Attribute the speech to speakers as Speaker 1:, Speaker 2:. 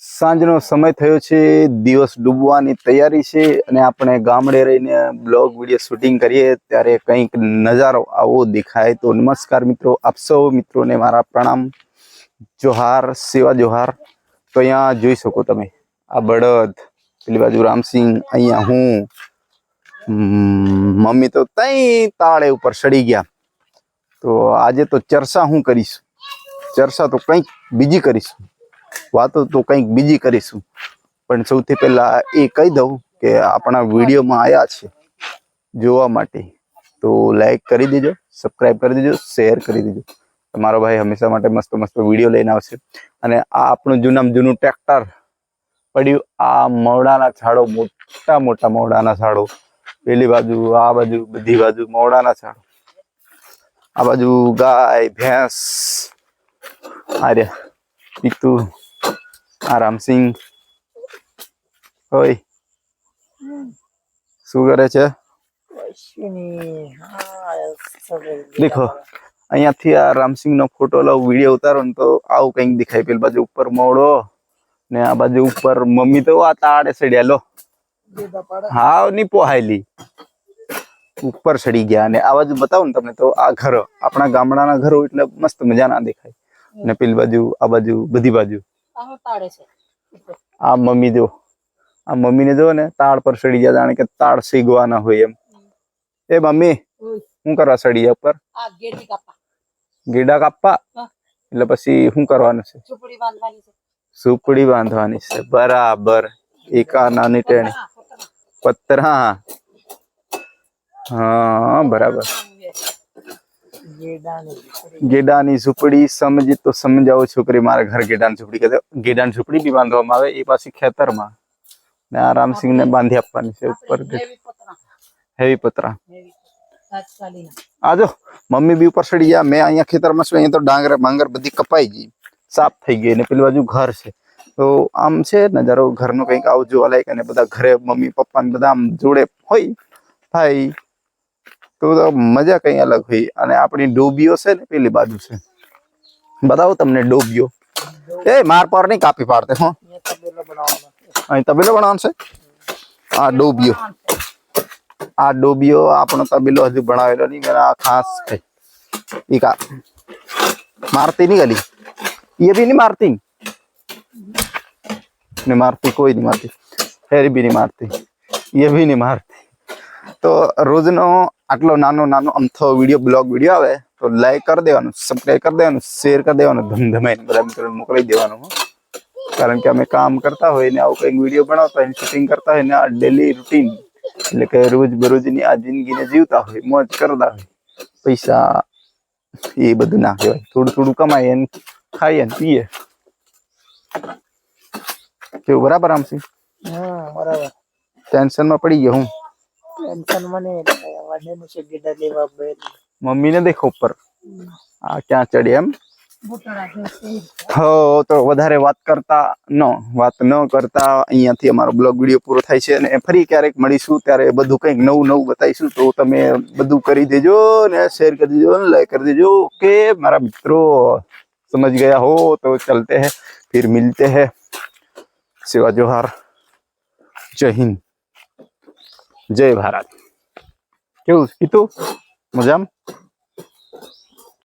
Speaker 1: સાંજનો સમય થયો છે, દિવસ ડૂબવાની તૈયારી છે અને આપણે ગામડે રહીને બ્લોગ વીડિયો શૂટિંગ કરીએ ત્યારે કંઈક નજારો આવો દેખાય. તો નમસ્કાર મિત્રો, આપ સૌ મિત્રોને મારા પ્રણામ. જોહાર, સેવા જોહાર. તો અહીંયા જોઈ શકો તમે, આ બળદ, પેલી બાજુ રામસિંહ, અહીંયા હું. મમ્મી તો તઈ તાળે ઉપર સડી ગયા. તો આજે તો ચર્ચા હું કરીશ. ચર્ચા તો કંઈક બીજી કરીશું. વાતો તો કંઈક બીજી કરીશું. પણ સૌથી પહેલાં એ કહી દઉં કે આપણા વિડીયોમાં આવ્યા છે જોવા માટે. તો લાઈક કરી દેજો સબસ્ક્રાઈબ કરી દેજો શેર કરી દેજો. તમારો ભાઈ હંમેશા માટે મસ્ત મસ્ત વીડિયો લઈને આવશે. અને આ આપણું જૂનામાં જૂનું ટ્રેક્ટર પડ્યું, આ મવડાના ઝાડો મોટા મોટા મવડાના ઝાડો પેલી બાજુ, આ બાજુ, બધી બાજુ મવડાના ઝાડો આ બાજુ ગાય, ભેંસ. આર્યા પીતુ આ રામસિંહ હોય શું કરે છે? દેખો અહીંયાથી આ રામસિંહ નો ફોટો લઉં વીડિયો ઉતારો ને તો આવું કંઈક દેખાય. પેલી બાજુ ઉપર મોડો ને આ બાજુ ઉપર મમ્મી તો આ તાડે સડ્યા લો. હાવની પોહાયેલી ઉપર સડી ગયા અને આ બાજુ બતાવું ને તમને તો આ ઘર આપણા ગામડાના ઘરો એટલે મસ્ત મજાના દેખાય. ને પેલી બાજુ આ બાજુ બધી બાજુ. આ મમ્મી જો આ મમ્મીને જો ને તાળ પર સડી ગયા જાણે કે તાળ સીગવાના હોય એમ. એ મમ્મી શું કરવા સડી ગયા ઉપર? ગેડા કાપવા? એટલે પછી શું કરવાનું છે? સુપડી બાંધવાની છે. બરાબર. એકા નાની ટેણી. પતરા હા બરાબર. ગેડાની ઝૂંપડી. સમજી તો સમજાવો છોકરી મારા ઘર ગેડાની ઝૂંપડી કહેતો ગેડાની ઝૂંપડી બી બાંધવામાં આવે એ પાછી ખેતરમાં. ને આ રામસિંહને બાંધી આપવાની છે ઉપર હેવી પતરા. આજો મમ્મી બી ઉપર ચડી ગયા મેં અહીંયા ખેતરમાં છું અહીંયા તો ડાંગર માંગર બધી કપાઈ ગઈ. સાફ થઈ ગઈ ને પેલી બાજુ ઘર છે. તો આમ છે નજારો ઘરનો કંઈક આવું જોવા લાયક અને બધા ઘરે મમ્મી પપ્પા બધા આમ જોડે હોય ભાઈ તો મજા કઈ અલગ હોય. અને આપણી ડોબીઓ છે ને, પેલી બાજુ છે. બતાવો તમને ડોબીઓ. એ, માર પર નહીં કાપી પાડતે, હો. અહીં તબેલો બનાવવાનો છે? આ ડોબીઓ. આ ડોબીઓ આપણો તબેલો હજુ ભણાવેલો નહીં આ ખાસ છે. એ કા, મારતી નહીં ગલી? એ બી નહીં મારતી? ને મારતી કોઈ નહીં મારતી. ફેરી બી નહીં મારતી. એ બી નહીં મારતી. તો રોજનો આટલો નાનો નાનો અમથો વીડિયો બ્લોગ વીડિયો આવે તો લાઈક કરી દેવાનું સબસ્ક્રાઈબ કરી દેવાનું શેર કરી દેવાનું ધમધમાઈને બધા મિત્રો મોકલી દેવાનું કારણ કે અમે કામ કરતા હોય ને આવું કંઈક વીડિયો બનાવતા હોય શૂટિંગ કરતા હોય ને આ ડેલી રૂટીન એટલે કે રોજ બરોજની આ જિંદગીને જીવતા હોય મોજ કરતા હોય પૈસા એ બધું ના કહેવાય થોડું થોડું કમાઈએ ને ખાઈએ ને પીએ. કેવું બરાબર આમસી
Speaker 2: બરાબર.
Speaker 1: ટેન્શનમાં પડી ગયો હું.
Speaker 2: મમ્મી
Speaker 1: ને દેખો ઉપર. આ ક્યાં ચડી એમ? હો, તો વધારે વાત કરતા ન, વાત ન કરતા અહીંયાથી અમારો બ્લોગ વીડિયો પૂરો થાય છે અને ફરી ક્યારેક મળીશું, ત્યારે બધું કંઈક નવું નવું બતાવીશું, તો તમે બધું કરી દેજો ને શેર કરી દેજો ને લાઈક કરી દેજો. ઓકે, મારા મિત્રો, સમજ ગયા હો, તો ચલતે હૈ, ફિર મિલતે હૈ. સેવા જોહાર. જય હિન્દ. જય ભારત. કેવું? કીધું મજામાં?